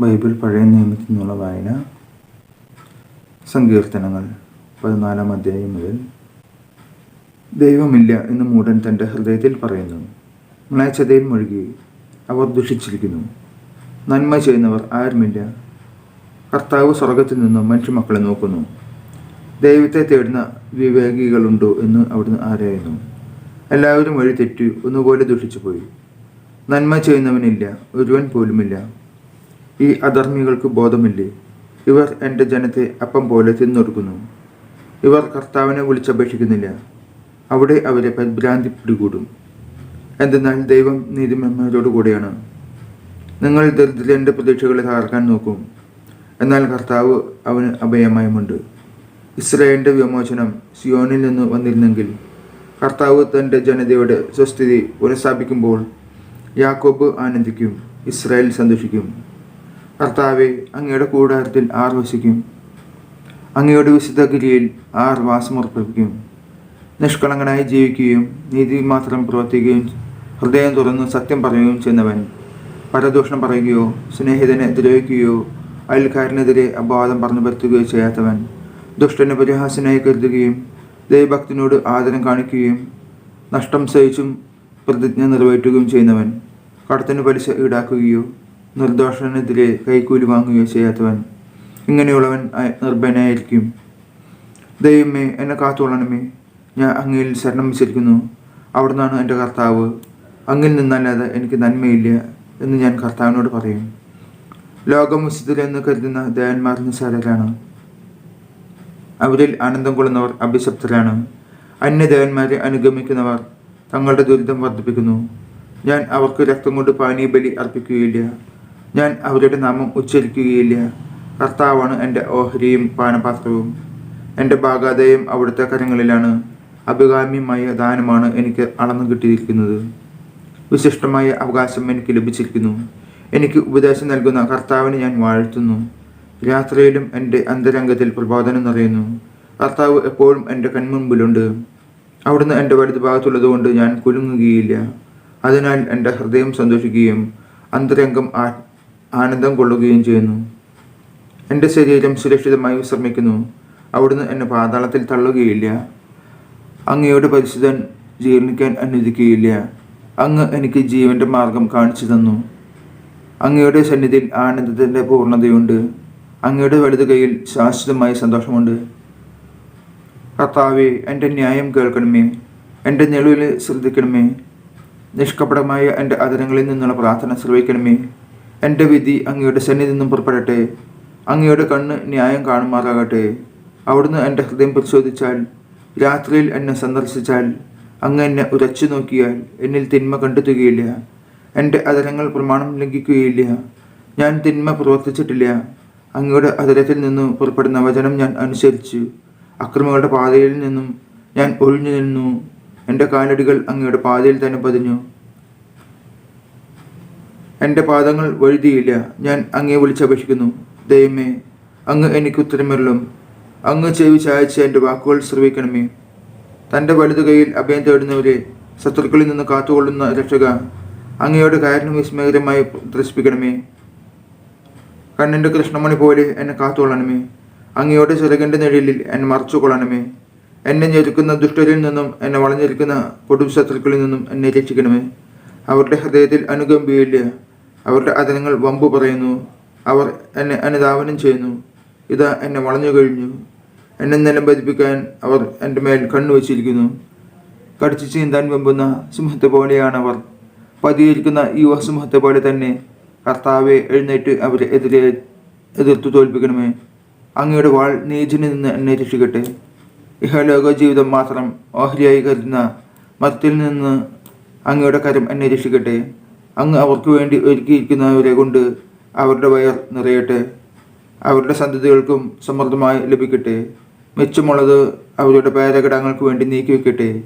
Bible പഴയ നിയമത്തിൽ നിന്നുള്ള വായന. സങ്കീർത്തനങ്ങൾ പതിനാലാം അധ്യായം മുതൽ. ദൈവമില്ല എന്ന് മൂടൻ തന്റെ ഹൃദയത്തിൽ പറയുന്നു. മ്ലേച്ഛതയിൽ മുഴുകി അവർ ദുഷിച്ചിരിക്കുന്നു. നന്മ ചെയ്യുന്നവർ ആരുമില്ല. കർത്താവ് സ്വർഗത്തിൽ നിന്നും മനുഷ്യമക്കളെ നോക്കുന്നു. ദൈവത്തെ തേടുന്ന വിവേകികളുണ്ടോ എന്ന് അവിടുന്ന് ആരായിരുന്നു എല്ലാവരും വഴി തെറ്റി ഒന്നുപോലെ ദുഷിച്ചു പോയി നന്മ ചെയ്യുന്നവനില്ല ഒരുവൻ പോലുമില്ല. ഈ അധർമ്മികൾക്ക് ബോധമില്ലേ? ഇവർ എന്റെ ജനത്തെ അപ്പം പോലെ തിന്നൊടുക്കുന്നു. ഇവർ കർത്താവിനെ വിളിച്ചപേക്ഷിക്കുന്നില്ല. അവിടെ അവരെ പരിഭ്രാന്തി പിടികൂടും. എന്തെന്നാൽ ദൈവം നീതിമന്മാരോട് കൂടെയാണ്. നിങ്ങൾ ദരിദ്രന്റെ പ്രതീക്ഷകളെ തകർക്കാൻ നോക്കും. എന്നാൽ കർത്താവ് അവന് അഭയമായുമുണ്ട്. ഇസ്രായേലിന്റെ വിമോചനം സിയോനിൽ നിന്ന് വന്നിരുന്നെങ്കിൽ കർത്താവ് തന്റെ ജനതയുടെ സ്വസ്ഥിതി പുനഃസ്ഥാപിക്കുമ്പോൾ യാക്കോബ് ആനന്ദിക്കും ഇസ്രായേൽ സന്തോഷിക്കും. കർത്താവെ അങ്ങയുടെ കൂടാരത്തിൽ ആർ വസിക്കും. അങ്ങയുടെ വിശുദ്ധ ഗിരിയിൽ ആർ വാസമർപ്പിക്കും നിഷ്കളങ്കനായി ജീവിക്കുകയും നീതി മാത്രം പ്രവർത്തിക്കുകയും ഹൃദയം തുറന്ന് സത്യം പറയുകയും ചെയ്യുന്നവൻ. പരദൂഷണം പറയുകയോ സ്നേഹിതനെ ദ്രോഹിക്കുകയോ അയൽക്കാരനെതിരെ അപവാദം പറഞ്ഞു വരുത്തുകയോ ചെയ്യാത്തവൻ. ദുഷ്ടനെ പരിഹാസനായി കരുതുകയും ദൈവഭക്തിനോട് ആദരം കാണിക്കുകയും നഷ്ടം സഹിച്ചും പ്രതിജ്ഞ നിറവേറ്റുകയും ചെയ്യുന്നവൻ. കടത്തിന് പലിശ ഈടാക്കുകയോ നിർദോഷനെതിരെ കൈക്കൂലി വാങ്ങുകയോ ചെയ്യാത്തവൻ. ഇങ്ങനെയുള്ളവൻ നിർഭയനായിരിക്കും. ദൈവമേ എന്നെ കാത്തോളണമേ ഞാൻ അങ്ങയിൽ ശരണം വിചരിക്കുന്നു അവിടുന്നാണ് എന്റെ കർത്താവ്. അങ്ങിൽ നിന്നല്ലാതെ എനിക്ക് നന്മയില്ല എന്ന് ഞാൻ കർത്താവിനോട് പറയും. ലോകം വിശുദ്ധരെന്ന് കരുതുന്ന ദേവന്മാർ നിസ്സാരരാണ്. അവരിൽ ആനന്ദം കൊള്ളുന്നവർ അഭിശപ്തരാണ്. അന്യദേവന്മാരെ അനുഗമിക്കുന്നവർ തങ്ങളുടെ ദുരിതം വർദ്ധിപ്പിക്കുന്നു. ഞാൻ അവർക്ക് രക്തം കൊണ്ട് പാനീയബലി അർപ്പിക്കുകയില്ല. ഞാൻ അവരുടെ നാമം ഉച്ചരിക്കുകയില്ല. കർത്താവാണ് എന്റെ ഓഹരിയും പാനപാത്രവും. എന്റെ ഭാഗാതയും അവിടുത്തെ കരങ്ങളിലാണ്. അഭികാമ്യമായ ദാനമാണ് എനിക്ക് അളന്നു കിട്ടിയിരിക്കുന്നത്. വിശിഷ്ടമായ അവകാശം എനിക്ക് ലഭിച്ചിരിക്കുന്നു. എനിക്ക് ഉപദേശം നൽകുന്ന കർത്താവിനെ ഞാൻ വാഴ്ത്തുന്നു. രാത്രിയിലും എന്റെ അന്തരംഗത്തിൽ പ്രബോധനം നിറയുന്നു. കർത്താവ് എപ്പോഴും എന്റെ കൺമുൻപിലുണ്ട്. അവിടുന്ന് എന്റെ വലതു ഭാഗത്തുള്ളതുകൊണ്ട് ഞാൻ കുലുങ്ങുകയില്ല. അതിനാൽ എന്റെ ഹൃദയം സന്തോഷിക്കുകയും അന്തരംഗം ആനന്ദം കൊള്ളുകയും ചെയ്യുന്നു. എന്റെ ശരീരം സുരക്ഷിതമായി വിശ്രമിക്കുന്നു. അവിടുന്ന് എന്നെ പാതാളത്തിൽ തള്ളുകയില്ല. അങ്ങയുടെ പരിശുദ്ധൻ ജീർണിക്കാൻ അനുവദിക്കുകയില്ല. അങ്ങ് എനിക്ക് ജീവന്റെ മാർഗം കാണിച്ചു തന്നു. അങ്ങയുടെ സന്നിധിയിൽ ആനന്ദത്തിന്റെ പൂർണതയുണ്ട്. അങ്ങയുടെ വലതു കൈയിൽ ശാശ്വതമായ സന്തോഷമുണ്ട്. കർത്താവെ എന്റെ ന്യായം കേൾക്കണമേ. എന്റെ നിലവിൽ ശ്രദ്ധിക്കണമേ. നിഷ്കപടമായ എന്റെ അതിരങ്ങളിൽ നിന്നുള്ള പ്രാർത്ഥന ശ്രവിക്കണമേ. എന്റെ വിധി അങ്ങയുടെ സന്നിധി നിന്നും പുറപ്പെടട്ടെ. അങ്ങയുടെ കണ്ണ് ന്യായം കാണുമാറാകട്ടെ. അവിടുന്ന് എന്റെ ഹൃദയം പരിശോധിച്ചാൽ രാത്രിയിൽ എന്നെ സന്ദർശിച്ചാൽ അങ്ങ് എന്നെ ഉരച്ചു നോക്കിയാൽ എന്നിൽ തിന്മ കണ്ടെത്തുകയില്ല. എന്റെ അതരങ്ങൾ പ്രമാണം ലംഘിക്കുകയില്ല. ഞാൻ തിന്മ പ്രവർത്തിച്ചിട്ടില്ല. അങ്ങയുടെ അതരത്തിൽ നിന്നും പുറപ്പെടുന്ന വചനം ഞാൻ അനുസരിച്ചു. അക്രമികളുടെ പാതയിൽ നിന്നും ഞാൻ ഒഴിഞ്ഞു നിന്നു. എന്റെ കാലടികൾ അങ്ങയുടെ പാതയിൽ തന്നെ പതിഞ്ഞു. എന്റെ പാദങ്ങൾ വഴുതിയില്ല. ഞാൻ അങ്ങേ വിളിച്ചപേക്ഷിക്കുന്നു. ദൈവമേ അങ്ങ് എനിക്ക് ഉത്തരമരുളും. അങ്ങ് ചെവി ചായച്ച് എന്റെ വാക്കുകൾ ശ്രവിക്കണമേ. തന്റെ വലതു കൈയിൽ അഭയം തേടുന്നവരെ ശത്രുക്കളിൽ നിന്ന് കാത്തുകൊള്ളുന്ന രക്ഷക അങ്ങയുടെ കാരണം വിസ്മയകരമായി പ്രദർശിപ്പിക്കണമേ. കണ്ണിന്റെ കൃഷ്ണമണി പോലെ എന്നെ കാത്തുകൊള്ളണമേ. അങ്ങയുടെ ചെറുകന്റെ നിഴലിൽ എന്നെ മറച്ചുകൊള്ളണമേ. എന്നെ ഞെരുക്കുന്ന ദുഷ്ടരിൽ നിന്നും എന്നെ വളഞ്ഞിരിക്കുന്ന കൊടും ശത്രുക്കളിൽ നിന്നും എന്നെ രക്ഷിക്കണമേ. അവരുടെ ഹൃദയത്തിൽ അനുകമ്പിയില്ല. അവരുടെ അതിനങ്ങൾ വമ്പ് പറയുന്നു. അവർ എന്നെ അനുധാവനം ചെയ്യുന്നു. ഇതാ എന്നെ വളഞ്ഞു കഴിഞ്ഞു. എന്നെ നിലം പതിപ്പിക്കാൻ അവർ എന്റെ മേൽ കണ്ണു വച്ചിരിക്കുന്നു. കടിച്ചു ചീന്താൻ വെമ്പുന്ന സിംഹത്തെ അവർ പതിയിരിക്കുന്ന യുവസിംഹത്തെ പോലെ തന്നെ കർത്താവെ എഴുന്നേറ്റ് അവരെ എതിരെ എതിർത്തു തോൽപ്പിക്കണമേ. അങ്ങയുടെ വാൾ നീചിന് നിന്ന് എന്നെ രക്ഷിക്കട്ടെ. ഇഹലോക ജീവിതം മാത്രം ഓഹരിയായി കരുതുന്ന മരത്തിൽ നിന്ന് അങ്ങയുടെ കരം എന്നെ രക്ഷിക്കട്ടെ. അങ്ങ് അവർക്ക് വേണ്ടി ഒരുക്കിയിരിക്കുന്നവരെ കൊണ്ട് അവരുടെ വയർ നിറയട്ടെ. അവരുടെ സന്തതികൾക്കും സമൃദ്ധമായി ലഭിക്കട്ടെ. മെച്ചമുള്ളത് അവരുടെ പേരകടങ്ങൾക്ക് വേണ്ടി നീക്കി വെക്കട്ടെ.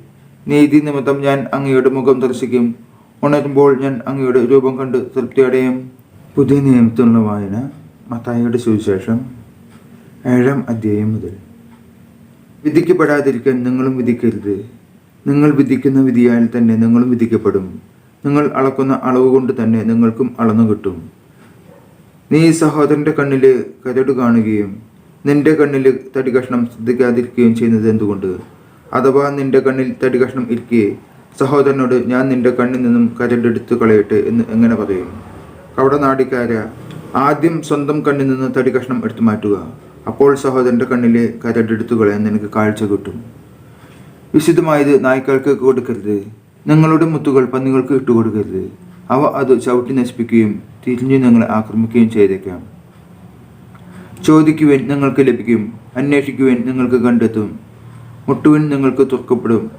നീതി നിമിത്തം ഞാൻ അങ്ങയുടെ മുഖം ദർശിക്കും. ഉണരുമ്പോൾ ഞാൻ അങ്ങയുടെ രൂപം കണ്ട് തൃപ്തിയടയും പുതിയ നിയമത്തിലുള്ള വായന മത്തായിയുടെ സുവിശേഷം ഏഴാം അധ്യായം മുതൽ. വിധിക്കപ്പെടാതിരിക്കാൻ നിങ്ങളും വിധിക്കരുത്. നിങ്ങൾ വിധിക്കുന്ന വിധിയാൽ തന്നെ നിങ്ങളും വിധിക്കപ്പെടും. നിങ്ങൾ അളക്കുന്ന അളവ് കൊണ്ട് തന്നെ നിങ്ങൾക്കും അളന്നു കിട്ടും. നീ സഹോദരന്റെ കണ്ണിൽ കരട് കാണുകയും നിന്റെ കണ്ണിൽ തടി കഷ്ണം ശ്രദ്ധിക്കാതിരിക്കുകയും ചെയ്യുന്നത് എന്തുകൊണ്ട്? അഥവാ നിന്റെ കണ്ണിൽ തടി കഷ്ണം ഇരിക്കെ സഹോദരനോട് ഞാൻ നിന്റെ കണ്ണിൽ നിന്നും കരടെടുത്ത് കളയട്ടെ എന്ന് എങ്ങനെ പറയും? കവടനാടിക്കാര ആദ്യം സ്വന്തം കണ്ണിൽ നിന്ന് തടി കഷ്ണം എടുത്തു മാറ്റുക. അപ്പോൾ സഹോദരന്റെ കണ്ണിലെ കരടെടുത്തു കളയാൻ നിനക്ക് കാഴ്ച കിട്ടും. വിശുദ്ധമായത് നായ്ക്കൾക്ക് കൊടുക്കരുത്. നിങ്ങളുടെ മുത്തുകൾ പന്നികൾക്ക് ഇട്ടുകൊടുക്കരുത്. അവ അത് ചവിട്ടി നശിപ്പിക്കുകയും തിരിഞ്ഞു നിങ്ങളെ ആക്രമിക്കുകയും ചെയ്തേക്കാം. ചോദിക്കുവാൻ നിങ്ങൾക്ക് ലഭിക്കും അന്വേഷിക്കുവാൻ നിങ്ങൾക്ക് കണ്ടെത്തും മുട്ടുവിൻ നിങ്ങൾക്ക് തുറക്കപ്പെടും.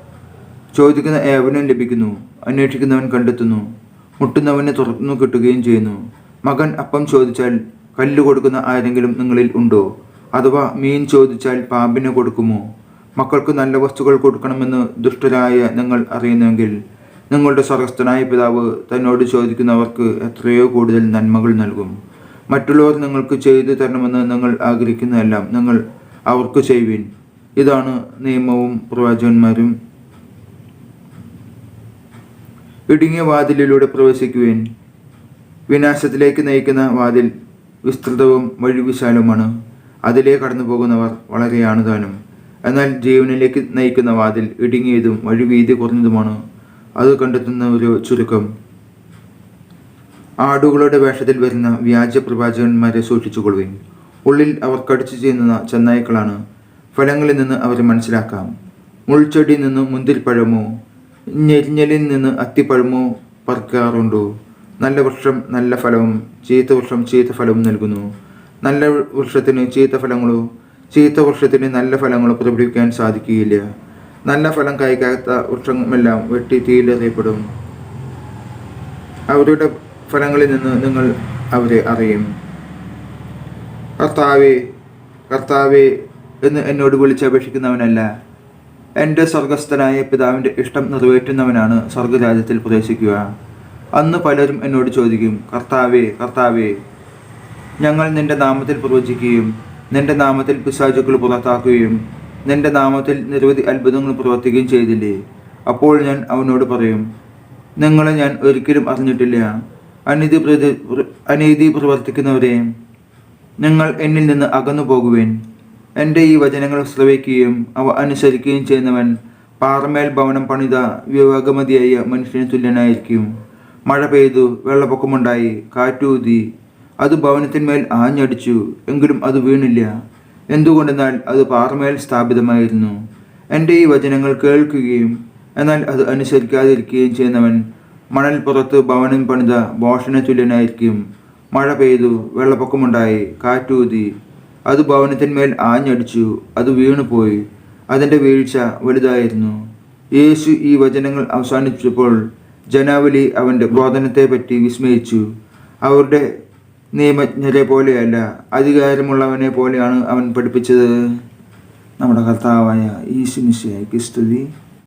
ചോദിക്കുന്ന ഏവനും ലഭിക്കുന്നു അന്വേഷിക്കുന്നവൻ കണ്ടെത്തുന്നു മുട്ടുന്നവനെ തുറന്നു കിട്ടുകയും ചെയ്യുന്നു. മകൻ അപ്പം ചോദിച്ചാൽ കല്ല് കൊടുക്കുന്ന ആരെങ്കിലും നിങ്ങളിൽ ഉണ്ടോ? അഥവാ മീൻ ചോദിച്ചാൽ പാമ്പിന് കൊടുക്കുമോ? മക്കൾക്ക് നല്ല വസ്തുക്കൾ കൊടുക്കണമെന്ന് ദുഷ്ടരായ നിങ്ങൾ അറിയുന്നെങ്കിൽ നിങ്ങളുടെ സ്വർഗസ്ഥനായ പിതാവ് തന്നോട് ചോദിക്കുന്നവർക്ക് എത്രയോ കൂടുതൽ നന്മകൾ നൽകും. മറ്റുള്ളവർ നിങ്ങൾക്ക് ചെയ്തു തരണമെന്ന് നിങ്ങൾ ആഗ്രഹിക്കുന്നതെല്ലാം നിങ്ങൾ അവർക്ക് ചെയ്യുവിൻ. ഇതാണ് നിയമവും പ്രവാചകന്മാരും. ഇടുങ്ങിയ വാതിലിലൂടെ പ്രവേശിക്കുവിൻ. വിനാശത്തിലേക്ക് നയിക്കുന്ന വാതിൽ വിസ്തൃതവും വഴിവിശാലവുമാണ്. അതിലേ കടന്നു പോകുന്നവർ വളരെയാണ് താനും. എന്നാൽ ജീവനിലേക്ക് നയിക്കുന്ന വാതിൽ ഇടുങ്ങിയതും വഴി വീതി കുറഞ്ഞതുമാണ്. അത് കണ്ടെത്തുന്ന ഒരു ചുരുക്കം. ആടുകളുടെ വേഷത്തിൽ വരുന്ന വ്യാജ പ്രവാചകന്മാരെ സൂക്ഷിച്ചുകൊള്ളുവിൻ. ഉള്ളിൽ അവർ കടിച്ചു ചെയ്യുന്ന ചെന്നായ്ക്കളാണ്. ഫലങ്ങളിൽ നിന്ന് അവരെ മനസ്സിലാക്കാം. മുൾച്ചെടിയിൽ നിന്ന് മുന്തിരിപ്പഴമോ ഞെരിഞ്ഞലിൽ നിന്ന് അത്തിപ്പഴമോ പറിക്കാറുണ്ടോ? നല്ല വൃക്ഷം നല്ല ഫലവും ചീത്ത വൃക്ഷം ചീത്ത ഫലവും നൽകുന്നു. നല്ല വൃക്ഷത്തിന് ചീത്ത ഫലങ്ങളോ ചീത്ത വൃക്ഷത്തിന് നല്ല ഫലങ്ങൾ പ്രകടിപ്പിക്കാൻ സാധിക്കുകയില്ല. നല്ല ഫലം കായ്ക്കാത്ത വൃക്ഷമെല്ലാം വെട്ടി തീയിലെറിയപ്പെടും. അവരുടെ ഫലങ്ങളിൽ നിന്ന് നിങ്ങൾ അവരെ അറിയും. കർത്താവേ കർത്താവേ എന്ന് എന്നോട് വിളിച്ചപേക്ഷിക്കുന്നവനല്ല എന്റെ സ്വർഗസ്ഥനായ പിതാവിന്റെ ഇഷ്ടം നിറവേറ്റുന്നവനാണ് സ്വർഗരാജ്യത്തിൽ പ്രവേശിക്കുക. അന്ന് പലരും എന്നോട് ചോദിക്കും കർത്താവേ കർത്താവേ ഞങ്ങൾ നിന്റെ നാമത്തിൽ പ്രവചിക്കുകയും നിന്റെ നാമത്തിൽ പിശാചുക്കൾ പുറത്താക്കുകയും നിന്റെ നാമത്തിൽ നിരവധി അത്ഭുതങ്ങൾ പ്രവർത്തിക്കുകയും ചെയ്തില്ലേ? അപ്പോൾ ഞാൻ അവനോട് പറയും നിങ്ങളെ ഞാൻ ഒരിക്കലും അറിഞ്ഞിട്ടില്ല. അനീതി പ്രതി അനീതി പ്രവർത്തിക്കുന്നവരെ നിങ്ങൾ എന്നിൽ നിന്ന് അകന്നു പോകുവേൻ. എന്റെ ഈ വചനങ്ങൾ ശ്രവിക്കുകയും അവ അനുസരിക്കുകയും ചെയ്യുന്നവൻ പാറമേൽ ഭവനം പണിത വിവേകമതിയായ മനുഷ്യന് തുല്യനായിരിക്കും. മഴ പെയ്തു വെള്ളപ്പൊക്കമുണ്ടായി കാറ്റൂതി അത് ഭവനത്തിന്മേൽ ആഞ്ഞടിച്ചു. എങ്കിലും അത് വീണില്ല. എന്തുകൊണ്ടെന്നാൽ അത് പാറമേൽ സ്ഥാപിതമായിരുന്നു. എന്റെ ഈ വചനങ്ങൾ കേൾക്കുകയും എന്നാൽ അത് അനുസരിക്കാതിരിക്കുകയും ചെയ്യുന്നവൻ മണൽ പുറത്ത് ഭവനം പണിത ഭോഷണ തുല്യനായിരിക്കും മഴ പെയ്തു വെള്ളപ്പൊക്കമുണ്ടായി കാറ്റൂതി. അത് ഭവനത്തിന്മേൽ ആഞ്ഞടിച്ചു അത് വീണുപോയി. അതിന്റെ വീഴ്ച വലുതായിരുന്നു. യേശു ഈ വചനങ്ങൾ അവസാനിച്ചപ്പോൾ ജനാവലി അവന്റെ ബോധനത്തെ പറ്റി വിസ്മയിച്ചു. അവരുടെ നിയമജ്ഞരെ പോലെയല്ല അധികാരമുള്ളവനെ പോലെയാണ് അവൻ പഠിപ്പിച്ചത്. നമ്മുടെ കർത്താവായ ഈശുമിശയ്ക്ക് സ്തുതി